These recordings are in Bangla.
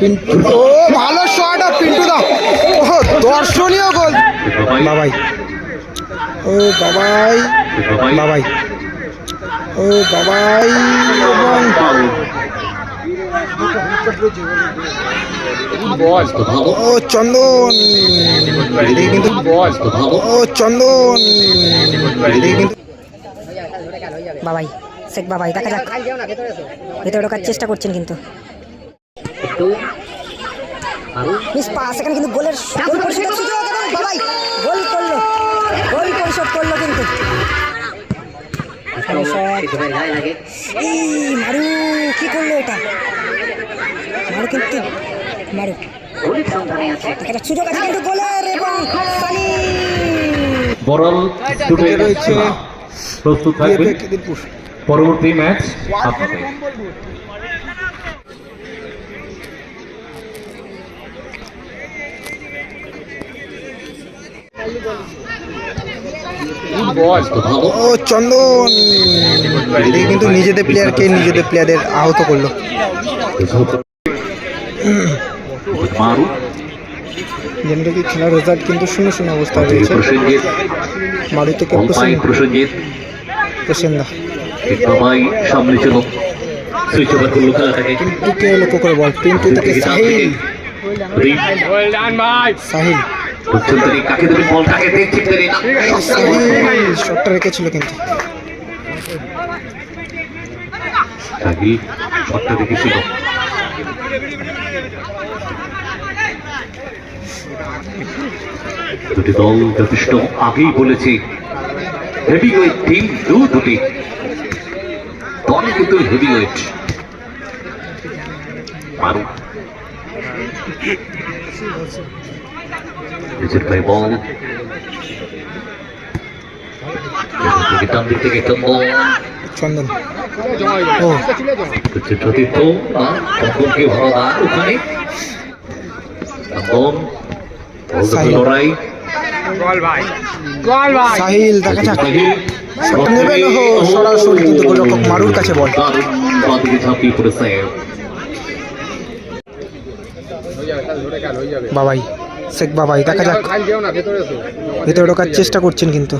পিন্টু। ও ভালো শট আর পিন্টু দা ও দর্শনীয় গোল বাবাই। ও বাবাই। বাবাই। ও বাবাই। ও চন্দন। কিন্তু ও চন্দন। বাবাই শেখ বাবাই দেখা যাক। ভেতরে ঢোকার চেষ্টা করছেন কিন্তু। মিস পাস এখানে কিন্তু গোলের গোল পরিশোধের সুযোগ এবং বাবাই গোল করল। গোল পরিশোধ করল কিন্তু। এই মারু কি করল এটা? মারু কিন্তু মারু। দেখা যাক সুযোগ আছে কিন্তু গোলের এবং সানি বরল দুটোই রয়েছে। প্রস্তুত থাকবে পরবর্তী ম্যাচ আপনাদের। ও চন্দন। এদিকে কিন্তু নিজেদের প্লেয়ারকে নিজেদের প্লেয়ারদের আহত করল। মারু। জেনারেলি খেলার রেজাল্ট কিন্তু শূন্য শূন্য অবস্থায় রয়েছে। প্রসেনজিৎ। মারু থেকে অল্পাই প্রসেনজিৎ। প্রসেন্দা। বাবাই সামনে ছিল সুইচ ওভার করল খেলাটাকে পিন্টুকে লক্ষ্য করে বল? পিন্টু থেকে সাহিল। সাহিল। বুঝছেন কাকে দেবেন বল কাকে দেখছেন তিনি না। সাহিল শটটা রেখেছিল কিন্তু। শটটা দুটি দল যথেষ্ট আগেই বলেছি হেভি ওয়েট টিম দু দুটি। দলে কিন্তু হেভি ওয়েট মারু নিচের পায়ে বল থেকে টান থেকে চন্দন চন্দন ও হচ্ছে সতীর্থ না ভালো না ওখানে চন্দন। লড়াই সাহিল দেখা যাক শট নেবেন ও সরাসরি কিন্তু গোলরক্ষক মারুর কাছে বল বাবাই শেখ বাবাই দেখা যাক। ভেতরে ঢোকার চেষ্টা করছেন কিন্তু।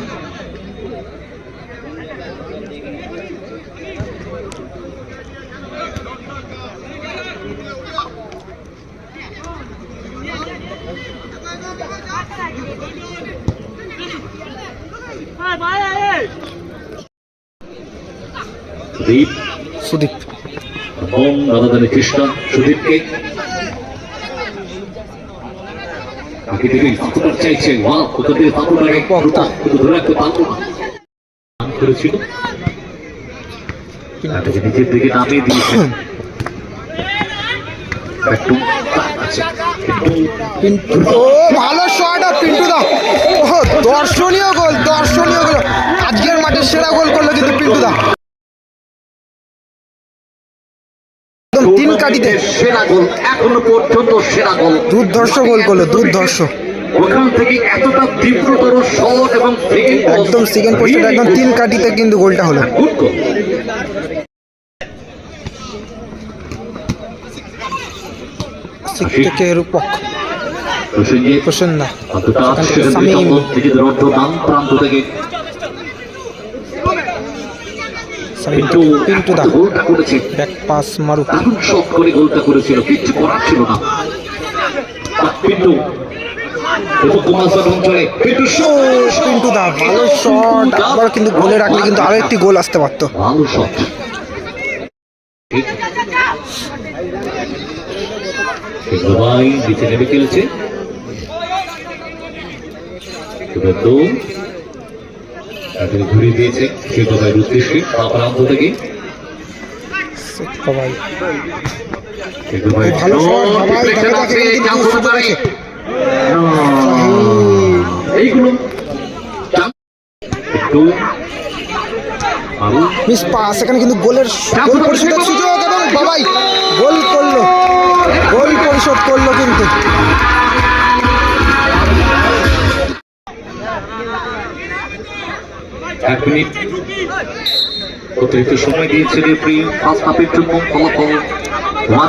দীপ। সুদীপ। রাধাদানি খ্রিস্টান সুদীপকে দিকে নামিয়ে ও ভালো শট পিন্টু দা দর্শনীয় গোল দর্শনীয় গোল আজকের মাঠে সেরা গোল করল কিন্তু পিন্টু দা। একদম তিন কাটিতে সেরা গোল এখনও পর্যন্ত সেরা গোল। দুর্ধর্ষ গোল করল দুর্ধর্ষ। ওখান থেকে এতটা তীব্রতর শট এবং একদম সেকেন্ড পোস্টে একদম তিন কাটিতে কিন্তু গোলটা হলো। গুড গোল সিক থেকে প্রসন্না প্রান্ত থেকে পিন্টু দা ব্যাক পাস মারু শট করে গোলটা করেছিল কিচ্ছু করার ছিল না। পিন্টু দা ভালো শট আবার কিন্তু গোলে রাখলে কিন্তু আরও একটি গোল আসতে পারতো। ভালো শট সবাই নিচে নেমে খেলছে। এবার তো ঘুরিয়ে দিয়েছে কথায় উদ্দেশ্যে। প্রান্ত থেকে এইগুলো। একটু। মিস পাস এখানে কিন্তু গোলের গোল পরিশোধের সুযোগ এবং বাবাই। গোল করল। গোল পরিশোধ করল কিন্তু। এক মিনিট অতিরিক্ত সময় দিয়েছে রেফারি। ফার্স্ট হাফের জন্য ফলাফল।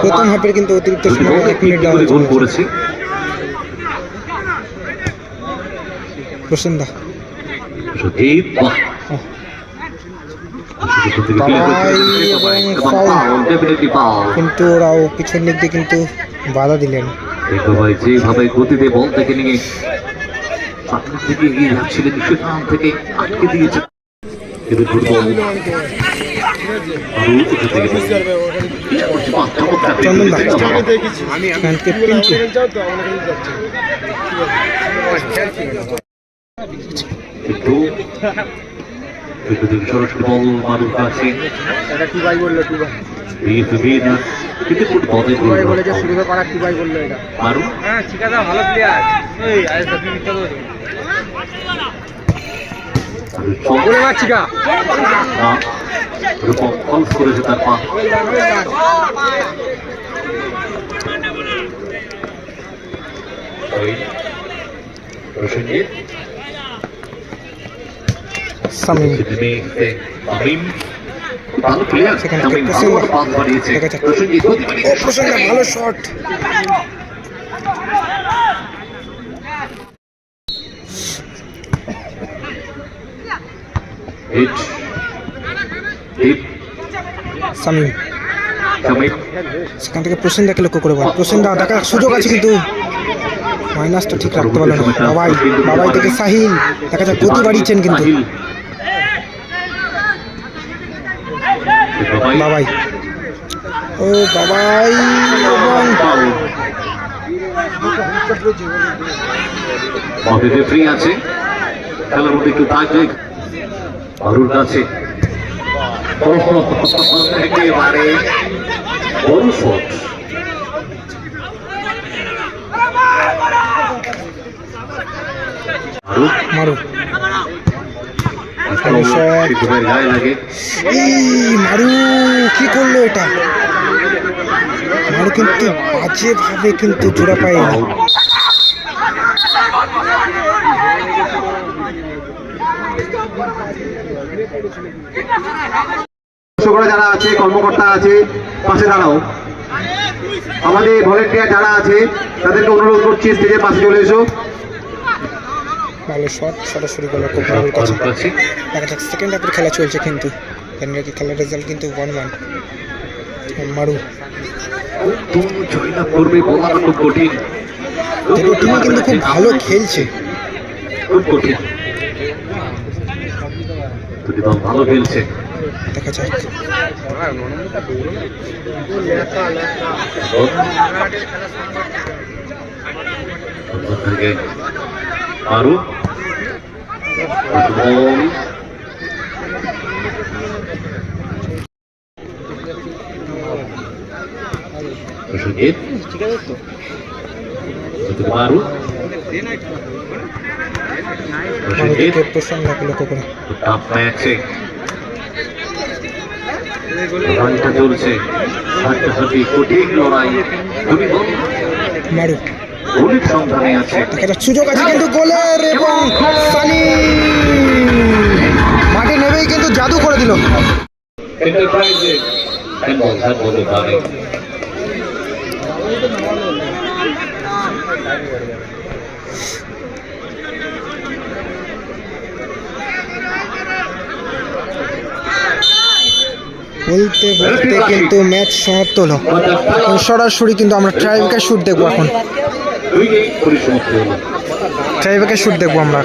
প্রথম হাফের কিন্তু অতিরিক্ত সময় এক মিনিট দেওয়া গোল করেছে। foul। কিন্তু ওরাও পিছন দিক দিয়ে কিন্তু বাধা দিলেন। যেভাবে গতিতে বল থেকে নিয়ে সামনের দিকে এগিয়ে যাচ্ছিলেন সেখান থেকে আটকে দিয়েছে। কিন্তু ফুটবল আরও থেকে বল। বাহ, চমৎকার চন্দন দা। বাহ। এখান থেকে পিন্টু কিন্তু কিন্তু থেকে সরাসরি বল মারুর কাছে দিয়ে দিয়ে না কিন্তু ফুটবলে গোল মারু বলে মারছি কা রূপম কলস করেছে তার পা প্রসেনজিৎ সামিম সেখান ভালো শট সেখান থেকে প্রসেনদাকে লক্ষ্য করে বল। প্রসেনদা দেখার সুযোগ আছে কিন্তু। মাইনাসটা ঠিক রাখতে পারল না। বাবাই বাবাই থেকে সাহিল। দেখা যাক গতি বাড়িয়েছেন কিন্তু। বাবাই। ও বাবাই রেফারি আছে। খেলার মধ্যে একটু থাকবে কাছে। ওহ, একেবারে বড় শট। আরও মারো শট সিদ্ধুভাইয়ের গায়ে লাগে। এই মারু কি করল এটা? মারু কিন্তু বাজে কিন্তু জোড়া পায়নি। যারা আছে কর্মকর্তা আছে পাশে দাঁড়াও। আমাদের ভলেন্টিয়ার যারা আছে তাদেরকে অনুরোধ করছি স্টেজের পাশে চলে এসো। ভালো শট সরাসরি গোল খুব ভালো কাছে দেখা যাক সেকেন্ড হাফের খেলা চলছে কিন্তু। জানি কি খেলার রেজাল্ট কিন্তু ওয়ান ওয়ান মারু। দুটো টিমই কিন্তু খুব ভালো খেলছে। খুব কঠিন দুটি দল ভালো খেলছে দেখা যাক। আরও ম্যাচে চলছে হাড্ডাহাড্ডি কঠিন লড়াই তুমি বল মারু গোলের সুযোগ আছে কিন্তু গোলের এবং সানি। মাঠে নেমেই কিন্তু জাদু করে দিল। বলতে বলতে কিন্তু ম্যাচ সমাপ্ত হলো। সরাসরি কিন্তু আমরা ট্রাইবেকার শুট দেখব এখন। দুই গেম হলো। ট্রাইবেকার শুট দেখব আমরা